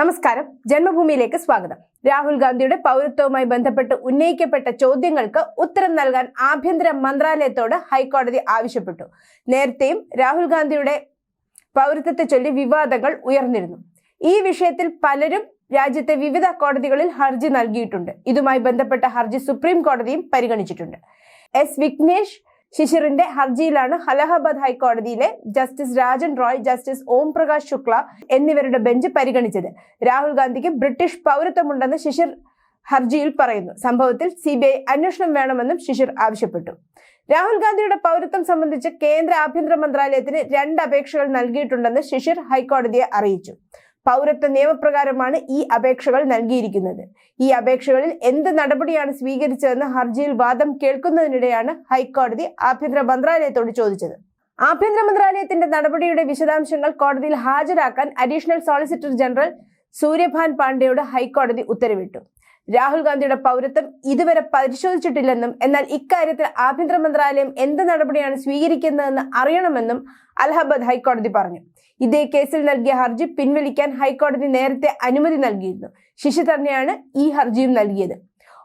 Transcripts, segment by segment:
നമസ്കാരം. ജന്മഭൂമിയിലേക്ക് സ്വാഗതം. രാഹുൽ ഗാന്ധിയുടെ പൗരത്വവുമായി ബന്ധപ്പെട്ട് ഉന്നയിക്കപ്പെട്ട ചോദ്യങ്ങൾക്ക് ഉത്തരം നൽകാൻ ആഭ്യന്തര മന്ത്രാലയത്തോട് ഹൈക്കോടതി ആവശ്യപ്പെട്ടു. നേരത്തെയും രാഹുൽ ഗാന്ധിയുടെ പൗരത്വത്തെ ചൊല്ലി വിവാദങ്ങൾ ഉയർന്നിരുന്നു. ഈ വിഷയത്തിൽ പലരും രാജ്യത്തെ വിവിധ കോടതികളിൽ ഹർജി നൽകിയിട്ടുണ്ട്. ഇതുമായി ബന്ധപ്പെട്ട ഹർജി സുപ്രീം കോടതിയും പരിഗണിച്ചിട്ടുണ്ട്. എസ് വിഘ്നേഷ് ശിശിറിന്റെ ഹർജിയിലാണ് അലഹബാദ് ഹൈക്കോടതിയിലെ ജസ്റ്റിസ് രാജൻ റോയ് ജസ്റ്റിസ് ഓം പ്രകാശ് ശുക്ല എന്നിവരുടെ ബെഞ്ച് പരിഗണിച്ചത്. രാഹുൽ ഗാന്ധിക്ക് ബ്രിട്ടീഷ് പൗരത്വമുണ്ടെന്ന് ശിശിർ ഹർജിയിൽ പറയുന്നു. സംഭവത്തിൽ സി ബി ഐ അന്വേഷണം വേണമെന്നും ശിശിർ ആവശ്യപ്പെട്ടു. രാഹുൽ ഗാന്ധിയുടെ പൗരത്വം സംബന്ധിച്ച് കേന്ദ്ര ആഭ്യന്തര മന്ത്രാലയത്തിന് രണ്ട് അപേക്ഷകൾ നൽകിയിട്ടുണ്ടെന്ന് ശിശിർ ഹൈക്കോടതിയെ അറിയിച്ചു. പൗരത്വ നിയമപ്രകാരമാണ് ഈ അപേക്ഷകൾ നൽകിയിരിക്കുന്നത്. ഈ അപേക്ഷകളിൽ എന്ത് നടപടിയാണ് സ്വീകരിച്ചതെന്ന് ഹർജിയിൽ വാദം കേൾക്കുന്നതിനിടെയാണ് ഹൈക്കോടതി ആഭ്യന്തര മന്ത്രാലയത്തോട് ചോദിച്ചത്. ആഭ്യന്തര മന്ത്രാലയത്തിന്റെ നടപടിയുടെ വിശദാംശങ്ങൾ കോടതിയിൽ ഹാജരാക്കാൻ അഡീഷണൽ സോളിസിറ്റർ ജനറൽ സൂര്യഭാൻ പാണ്ഡെയോട് ഹൈക്കോടതി ഉത്തരവിട്ടു. രാഹുൽ ഗാന്ധിയുടെ പൗരത്വം ഇതുവരെ പരിശോധിച്ചിട്ടില്ലെന്നും എന്നാൽ ഇക്കാര്യത്തിൽ ആഭ്യന്തര മന്ത്രാലയം എന്ത് നടപടിയാണ് സ്വീകരിക്കുന്നതെന്ന് അറിയണമെന്നും അലഹബാദ് ഹൈക്കോടതി പറഞ്ഞു. ഇതേ കേസിൽ നൽകിയ ഹർജി പിൻവലിക്കാൻ ഹൈക്കോടതി നേരത്തെ അനുമതി നൽകിയിരുന്നു. ശിശു തന്നെയാണ് ഈ ഹർജിയും നൽകിയത്.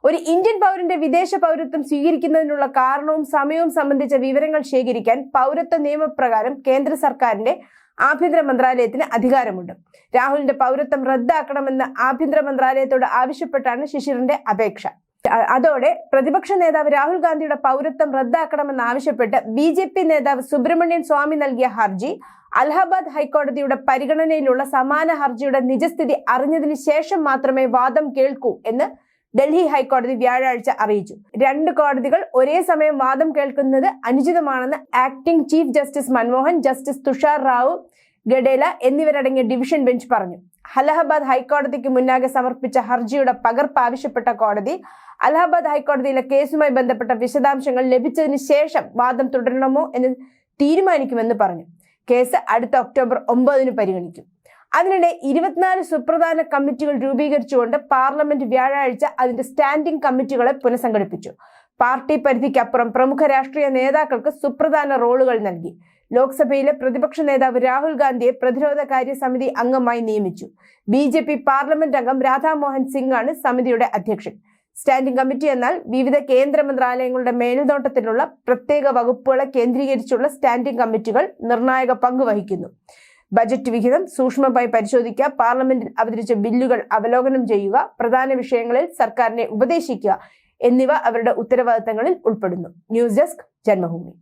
ഒരു ഇന്ത്യൻ പൗരന്റെ വിദേശ പൗരത്വം സ്വീകരിക്കുന്നതിനുള്ള കാരണവും സമയവും സംബന്ധിച്ച വിവരങ്ങൾ ശേഖരിക്കാൻ പൗരത്വ നിയമപ്രകാരം കേന്ദ്ര സർക്കാരിന്റെ ആഭ്യന്തര മന്ത്രാലയത്തിന് അധികാരമുണ്ട്. രാഹുലിന്റെ പൗരത്വം റദ്ദാക്കണമെന്ന് ആഭ്യന്തര മന്ത്രാലയത്തോട് ആവശ്യപ്പെട്ടാണ് ശിശിറിന്റെ അപേക്ഷ. അതോടെ പ്രതിപക്ഷ നേതാവ് രാഹുൽ ഗാന്ധിയുടെ പൗരത്വം റദ്ദാക്കണമെന്ന് ആവശ്യപ്പെട്ട് ബി ജെ പി നേതാവ് സുബ്രഹ്മണ്യൻ സ്വാമി നൽകിയ ഹർജി അലഹബാദ് ഹൈക്കോടതിയുടെ പരിഗണനയിലുള്ള സമാന ഹർജിയുടെ നിജസ്ഥിതി അറിഞ്ഞതിന് ശേഷം മാത്രമേ വാദം കേൾക്കൂ എന്ന് ഡൽഹി ഹൈക്കോടതി വ്യാഴാഴ്ച അറിയിച്ചു. രണ്ട് കോടതികൾ ഒരേ സമയം വാദം കേൾക്കുന്നത് അനുചിതമാണെന്ന് acting chief justice Manmohan justice Tushar Rao Gadela എന്നിവരടങ്ങിയ ഡിവിഷൻ ബെഞ്ച് പറഞ്ഞു. അലഹബാദ് ഹൈക്കോടതിക്ക് മുന്നാകെ സമർപ്പിച്ച ഹർജിയുടെ പകർപ്പ് ആവശ്യപ്പെട്ട കോടതി അലഹബാദ് ഹൈക്കോടതിയിലെ കേസുമായി ബന്ധപ്പെട്ട വിശദാംശങ്ങൾ ലഭിച്ചതിന് ശേഷം വാദം തുടരണമോ എന്ന് തീരുമാനിക്കുമെന്ന് പറഞ്ഞു. കേസ് അടുത്ത ഒക്ടോബർ ഒമ്പതിന് പരിഗണിക്കും. അതിനിടെ ഇരുപത്തിനാല് സുപ്രധാന കമ്മിറ്റികൾ രൂപീകരിച്ചുകൊണ്ട് പാർലമെന്റ് വ്യാഴാഴ്ച അതിന്റെ സ്റ്റാൻഡിംഗ് കമ്മിറ്റികളെ പുനഃസംഘടിപ്പിച്ചു. പാർട്ടി പരിധിക്കപ്പുറം പ്രമുഖ രാഷ്ട്രീയ നേതാക്കൾക്ക് സുപ്രധാന റോളുകൾ നൽകി. ലോക്സഭയിലെ പ്രതിപക്ഷ നേതാവ് രാഹുൽ ഗാന്ധിയെ പ്രതിരോധ കാര്യ സമിതി അംഗമായി നിയമിച്ചു. ബി ജെ പി പാർലമെന്റ് അംഗം രാധാമോഹൻ സിംഗ് ആണ് സമിതിയുടെ അധ്യക്ഷൻ. സ്റ്റാൻഡിംഗ് കമ്മിറ്റി എന്നാൽ വിവിധ കേന്ദ്ര മന്ത്രാലയങ്ങളുടെ മേൽനോട്ടത്തിലുള്ള പ്രത്യേക വകുപ്പുകളെ കേന്ദ്രീകരിച്ചുള്ള സ്റ്റാൻഡിംഗ് കമ്മിറ്റികൾ നിർണായക പങ്ക് വഹിക്കുന്നു. ബജറ്റ് വിഹിതം സൂക്ഷ്മമായി പരിശോധിക്കുക പാർലമെന്റിൽ അവതരിച്ച ബില്ലുകൾ അവലോകനം ചെയ്യുക പ്രധാന വിഷയങ്ങളിൽ സർക്കാരിനെ ഉപദേശിക്കുക എന്നിവ അവരുടെ ഉത്തരവാദിത്തങ്ങളിൽ ഉൾപ്പെടുന്നു. News desk Janmabhumi.